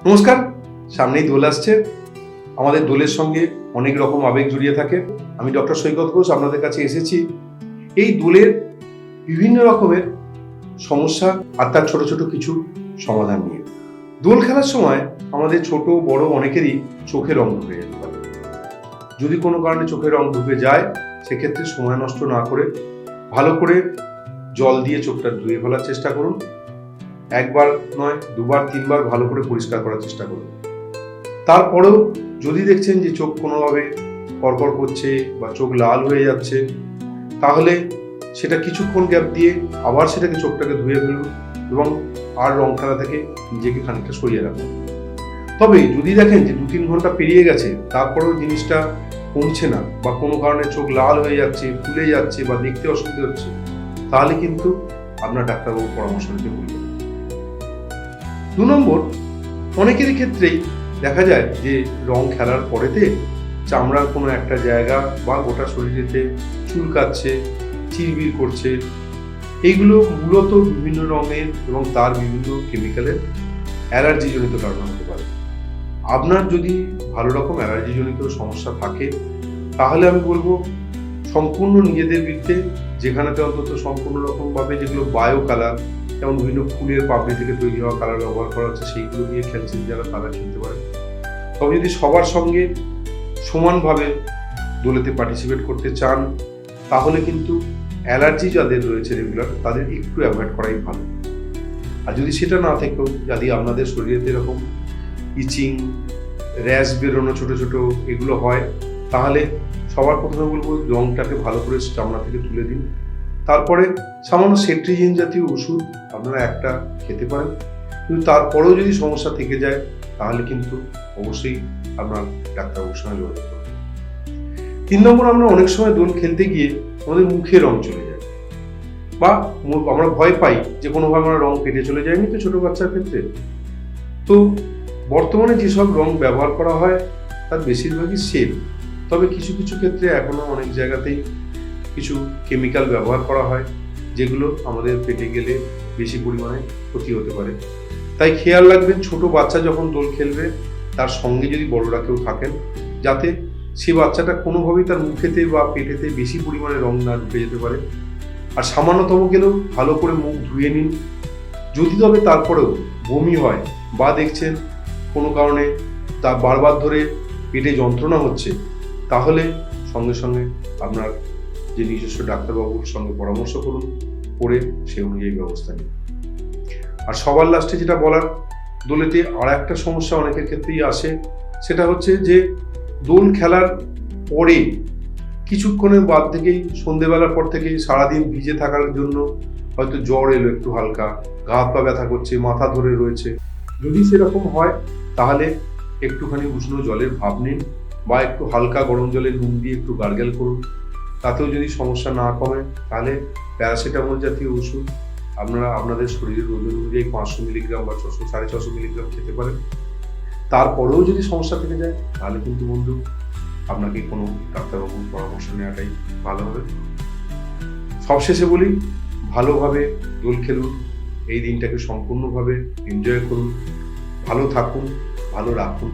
নমস্কার, সামনেই দোল আসছে। আমাদের দোলের সঙ্গে অনেক রকম আবেগ জড়িয়ে থাকে। আমি ডক্টর সৈকত ঘোষ, আপনাদের কাছে এসেছি। এই দোলের বিভিন্ন রকমের সমস্যা আর তার ছোট ছোট কিছু সমাধান নিয়ে। দোল খেলার সময় আমাদের ছোট, বড় অনেকেরই চোখে রং ঢুকে যেতে পারে। যদি কোনো কারণে চোখে রং ঢুকে যায়, সেক্ষেত্রে সময় নষ্ট না করে ভালো করে জল দিয়ে চোখটা ধুয়ে ফেলার চেষ্টা করুন। একবার নয়, দুবার, তিনবার ভালো করে পরিষ্কার করার চেষ্টা করুন তারপরেও যদি দেখছেন যে চোখ কোনোভাবে কড়কড় করছে বা চোখ লাল হয়ে যাচ্ছে, তাহলে সেটা কিছুক্ষণ গ্যাপ দিয়ে আবার সেটাকে চোখটাকে ধুয়ে ফেলুন এবং আর রং খেলা থেকে নিজেকে খানিকটা সরিয়ে রাখুন তবে যদি দেখেন যে দু, তিন ঘণ্টা পেরিয়ে গেছে, তারপরেও জিনিসটা কমছে না বা কোনো কারণে চোখ লাল হয়ে যাচ্ছে, ফুলে যাচ্ছে বা দেখতে অসুবিধা হচ্ছে, তাহলে কিন্তু আপনার ডাক্তারবাবুর পরামর্শ নিতে ভুলবেন। দু নম্বর অনেকেরই ক্ষেত্রেই দেখা যায় যে রং খেলার পরেতে চামড়ার কোনো একটা জায়গা বা গোটা শরীরেতে চুলকাচ্ছে, চিরবির করছে। এইগুলো মূলত বিভিন্ন রঙের এবং তার বিভিন্ন কেমিক্যালের অ্যালার্জিজনিত কারণ হতে পারে। আপনার যদি ভালো রকম অ্যালার্জিজনিত সমস্যা থাকে, তাহলে আমি বলব সম্পূর্ণ নিজেদের বিরুদ্ধে, যেখানেতে অন্তত সম্পূর্ণ রকমভাবে যেগুলো বায়ো কালার যেমন বিভিন্ন ফুলের পাপড়ি থেকে তৈরি হওয়া কালার ব্যবহার করা হচ্ছে, সেইগুলো নিয়ে খেলছেন যারা, তারা খেলতে পারে। তবে যদি সবার সঙ্গে সমানভাবে দোলেতে পার্টিসিপেট করতে চান, তাহলে কিন্তু অ্যালার্জি যাদের রয়েছে রেগুলার তাদের একটু অ্যাভয়েড করাই ভালো। আর যদি সেটা না থেকেও, যদি আপনাদের শরীরে এরকম ইচিং র্যাশ বেরোনো ছোট ছোট এগুলো হয়, তাহলে সবার প্রথমে বলব রংটাকে ভালো করে চামড়া থেকে তুলে দিন। তারপরে সামান্য সেট্রিজিন জাতীয় ওষুধ আপনারা একটা খেতে পারেন। কিন্তু তারপরেও যদি সমস্যা থেকে যায়, তাহলে কিন্তু অবশ্যই আপনার ডাক্তারবাবুর সঙ্গে যোগাযোগ করবেন তিন নম্বর, আমরা অনেক সময় দোল খেলতে গিয়ে আমাদের মুখে রং চলে যায়। বা আমরা ভয় পাই যে কোনোভাবে আমরা রং কেটে চলে যায়নি তো ছোটো বাচ্চার ক্ষেত্রে। তো বর্তমানে যেসব রং ব্যবহার করা হয়, তার বেশিরভাগই সেল। তবে কিছু কিছু ক্ষেত্রে এখনও অনেক জায়গাতেই কিছু কেমিক্যাল ব্যবহার করা হয়, যেগুলো আমাদের পেটে গেলে বেশি পরিমাণে ক্ষতি হতে পারে। তাই খেয়াল রাখবেন, ছোট বাচ্চা যখন দোল খেলবে, তার সঙ্গে যদি বড়রা কেউ থাকেন, যাতে সে বাচ্চাটা কোনোভাবেই তার মুখেতে বা পেটেতে বেশি পরিমাণে রং না ঢুকে যেতে পারে। আর সামান্যতম গেলেও ভালো করে মুখ ধুয়ে নিন। যদি তবে তারপরেও বমি হয় বা দেখছেন কোনো কারণে তা বারবার ধরে পেটে যন্ত্রণা হচ্ছে, তাহলে সঙ্গে সঙ্গে আপনার যে নিজস্ব ডাক্তারবাবুর সঙ্গে পরামর্শ করুন, করে সে অনুযায়ী ব্যবস্থা নিন। আর সবার লাস্টে যেটা বলার, দোলেতে আর একটা সমস্যা অনেকের ক্ষেত্রেই আসে, সেটা হচ্ছে যে দোল খেলার পরে কিছুক্ষণের বাদ থেকেই সন্ধেবেলার পর থেকেই সারাদিন ভিজে থাকার জন্য হয়তো জ্বর এলো একটু হালকা, গা হাত পা ব্যথা করছে, মাথা ধরে রয়েছে। যদি সেরকম হয়, তাহলে একটুখানি উষ্ণ জলের ভাব নিন বা একটু হালকা গরম জলে নুন দিয়ে একটু গার্গেল করুন। তাতেও যদি সমস্যা না কমে, তাহলে প্যারাসিটামল জাতীয় ওষুধ আপনারা আপনাদের শরীরের ওজন অনুযায়ী পাঁচশো মিলিগ্রাম বা ছশো, সাড়ে ছশো মিলিগ্রাম খেতে পারেন। তারপরেও যদি সমস্যা থেকে যায়, তাহলে কিন্তু বন্ধু, আপনাকে কোনো ডাক্তারবাবুর পরামর্শ নেওয়াটাই ভালো হবে। সবশেষে বলি, ভালোভাবে দোল খেলুন, এই দিনটাকে সম্পূর্ণভাবে এনজয় করুন, ভালো থাকুন, ভালো রাখুন।